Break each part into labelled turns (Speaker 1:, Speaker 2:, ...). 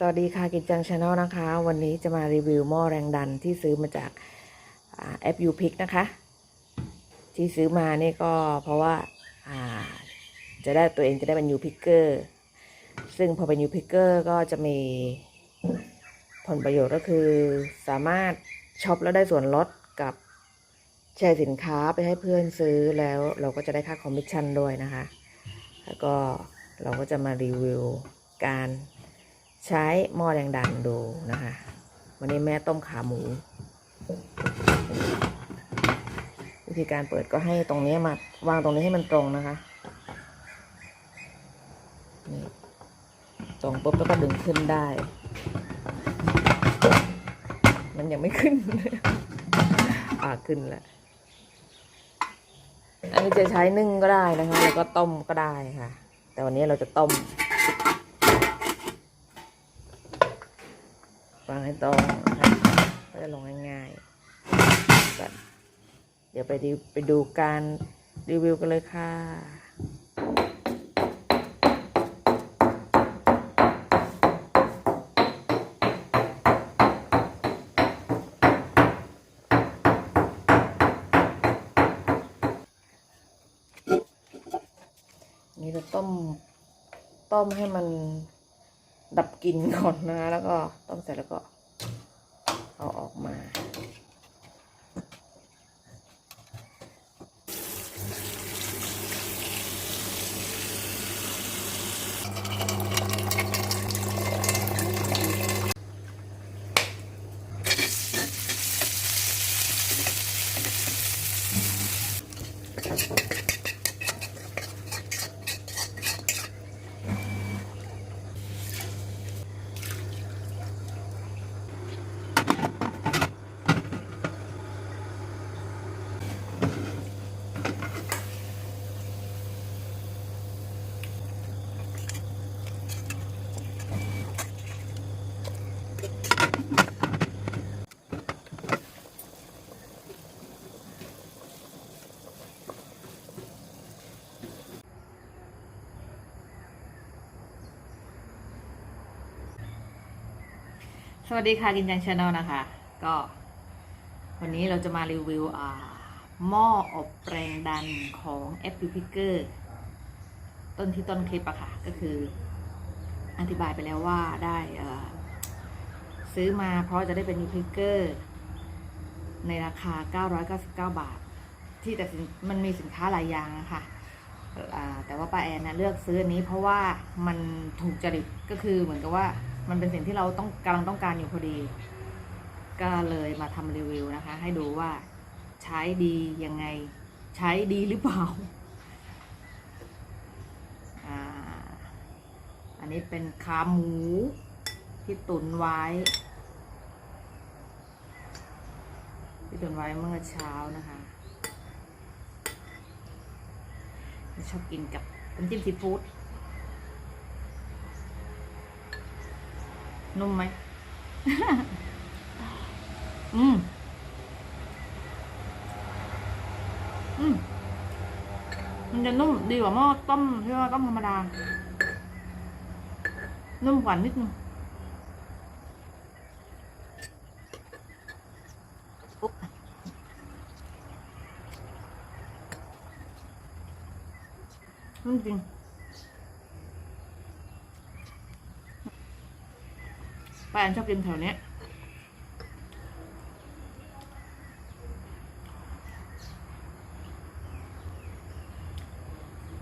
Speaker 1: สวัสดีค่ะกิจจังชาแนลนะคะ วันนี้จะมารีวิวหม้อแรงดันที่ซื้อมาจากแอปยูพิกนะคะ ที่ซื้อมานี่ก็เพราะว่าอ่าจะได้ตัวเองจะได้เป็นยูพิกเกอร์ซึ่งพอเป็นยูพิกเกอร์ก็จะมีผลประโยชน์ก็คือสามารถช็อปแล้วได้ส่วนลดกับแชร์สินค้าไปให้เพื่อนซื้อแล้วเราก็จะได้ค่าคอมมิชชั่นด้วยนะคะ แล้วก็เราก็จะมารีวิวการ ใช้หม้อแรงดันดูนะคะ วันนี้แม่ต้มขาหมู วิธีการเปิดก็ให้ตรงนี้มาวางตรงนี้ให้มันตรงนะคะนี่ตรงปุ๊บแล้วก็ดึงขึ้นได้ มันยังไม่ขึ้น อ่าขึ้นแล้วอันนี้จะใช้นึ่งก็ได้นะคะ แล้วก็ต้มก็ได้ค่ะ แต่วันนี้เราจะต้ม วางให้ตรงนะคะก็จะลงง่ายๆแบบเดี๋ยวไปดูไปดูการรีวิวกันเลยค่ะนี่จะต้ม ต้มให้มัน ดับกลิ่นก่อนนะ แล้วก็ต้มเสร็จแล้วก็เอาออกมา วัสดีค่ะกินจังชาแนลนะคะ ก็ วันนี้เราจะมารีวิวอ่าหม้ออบแรงดันของ f p p i c k e r ต้นที่ต้นคลิปอะค่ะ ก็คือ อธิบายไปแล้วว่าได้เออซื้อมาเพราะจะได้เป็น u p i c k e r ในราคา 999 บาท ที่แต่สินมันมีสินค้าหลายอย่างนะคะอ่าแต่ว่าป้าแอนนะเลือกซื้ออันนี้เพราะว่ามันถูกจริตก็คือเหมือนกับว่า มันเป็นสิ่งที่เราต้องกำลังต้องการอยู่พอดี ก็เลยมาทำรีวิวนะคะ ให้ดูว่าใช้ดียังไง ใช้ดีหรือเปล่าอันนี้เป็นขาหมูที่ตุนไว้ ที่ตุนไว้เมื่อเช้านะคะชอบกินกับน้ำจิ้มซีฟู้ด นุ่มไหมอืมอืมมันจะนุ่มดีกว่าหม้อต้มที่ว่าต้มธรรมดา นุ่มกว่านิดนึงอุ๊บนุ่มจริง ป้าแอนชอบกินแถวนี้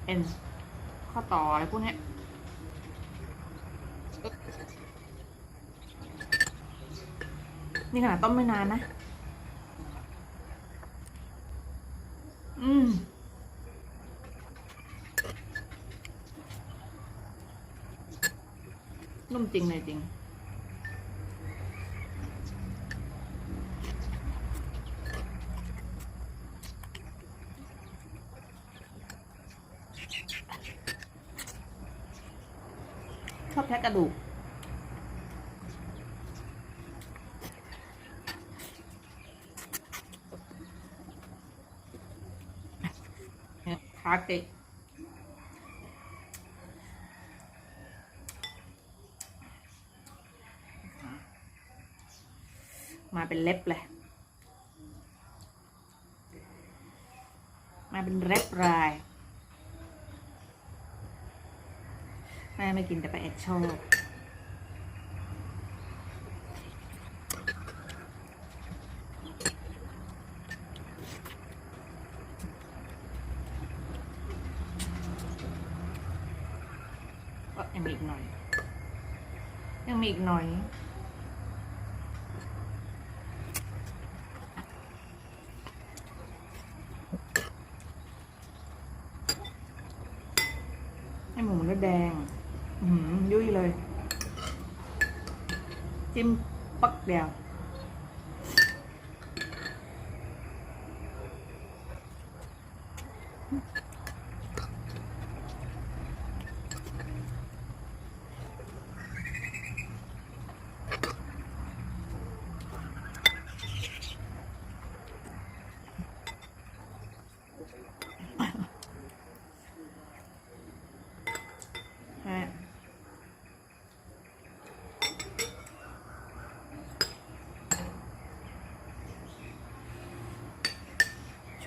Speaker 1: เอ็นข้อต่ออะไรพวกนี้นี่ขนาดต้มไม่นานนะ อืมนุ่มจริงเลยจริง ชอบแทะกระดูก ขาเตะมาเป็นเล็บเลย มาเป็นเล็บลาย แม่ไม่กินแต่ป้าแอดชอบก็ยังมีอีกหน่อย ยังมีอีกหน่อย ให้หมูมันแดง อือหือยุ่ยเลย จิ้มปักเดียว ฮะ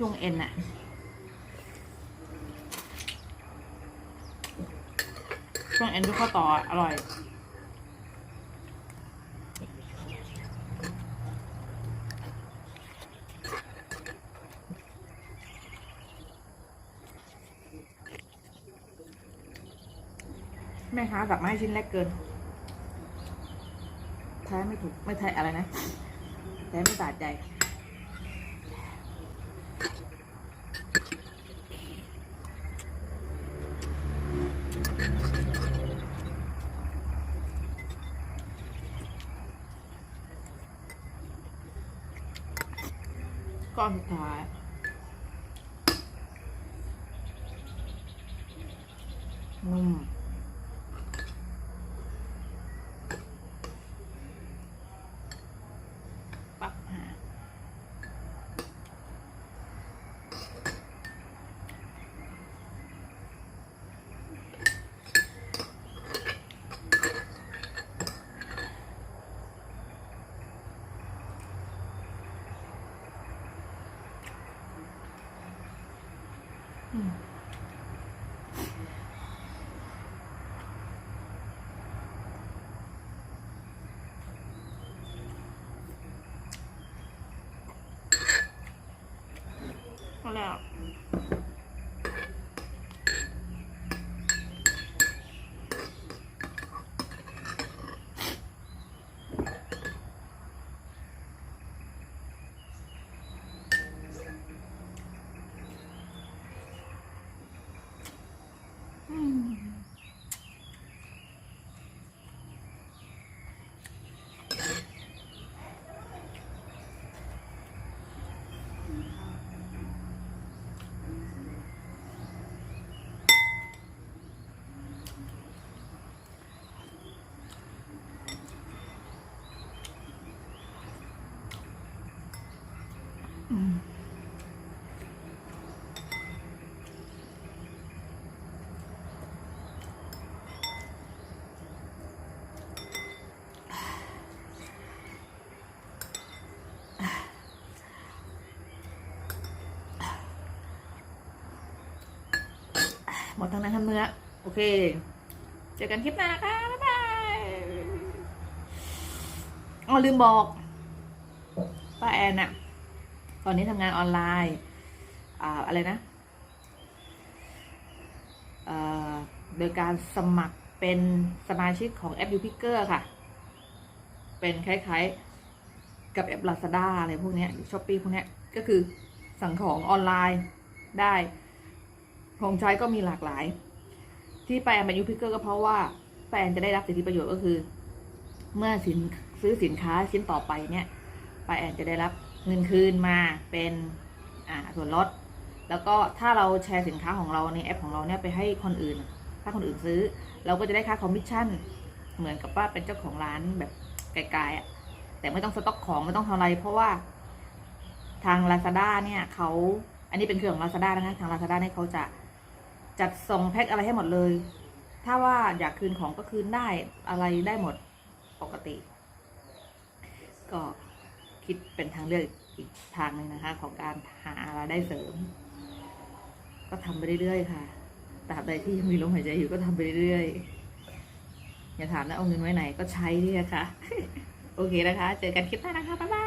Speaker 1: ช่วงเอ็นอะ ช่วงเอ็นที่ข้อต่ออร่อย แม่ค้าสับมาให้ชิ้นเล็กเกินแท้ไม่ถูก ไม่แท้อะไรนะแท้ไม่สะใจ ก้อน เอ หมดทั้งนั้นทั้งเนื้อ โอเค เจอกันคลิปหน้านะคะบ๊ายบายอ๋อลืมบอกป้าแอนอะตอนนี้ทำงานออนไลน์อ่าอะไรนะเอ่อโดยการสมัครเป็นสมาชิกของแอปยูพิเกอร์ค่ะ เป็นคล้ายๆ กับแอป Lazada อะไรพวกเนี้ยช้อปปี้พวกเนี้ยก็คือสั่งของออนไลน์ได้ ของใช้ก็มีหลากหลาย ที่แปลมายูพิกเกอร์ก็เพราะว่าแฟนจะได้รับสิทธิประโยชน์ก็คือ เมื่อสินซื้อสินค้าชิ้นต่อไปเนี่ยปแอนจะได้รับเงินคืนมาเป็นอ่าส่วนลด แล้วก็ถ้าเราแชร์สินค้าของเราในแอปของเราเนี่ยไปให้คนอื่น ถ้าคนอื่นซื้อ เราก็จะได้ค่าคอมมิชชั่น เหมือนกับว่าเป็นเจ้าของร้านแบบไกลๆอะ แต่ไม่ต้องสต็อกของไม่ต้องทำอะไร เพราะว่าทาง Lazada เนี่ยเขาอันนี้เป็นเครื่องของ Lazada นะคะทาง Lazada เนี่ยเขาจะ จัดส่งแพ็คอะไรให้หมดเลย ถ้าว่าอยากคืนของก็คืนได้อะไรได้หมดปกติ ก็คิดเป็นทางเลือกอีกทางหนึ่งนะคะ ของการหารายได้เสริม ก็ทำไปเรื่อยๆค่ะตราบใดที่ยังมีลมหายใจอยู่ก็ทำไปเรื่อยๆอย่าถามนะเอาเงินไว้ไหนก็ใช้นี่นะคะโอเคนะคะ เจอกันคลิปหน้านะคะบ๊ายบาย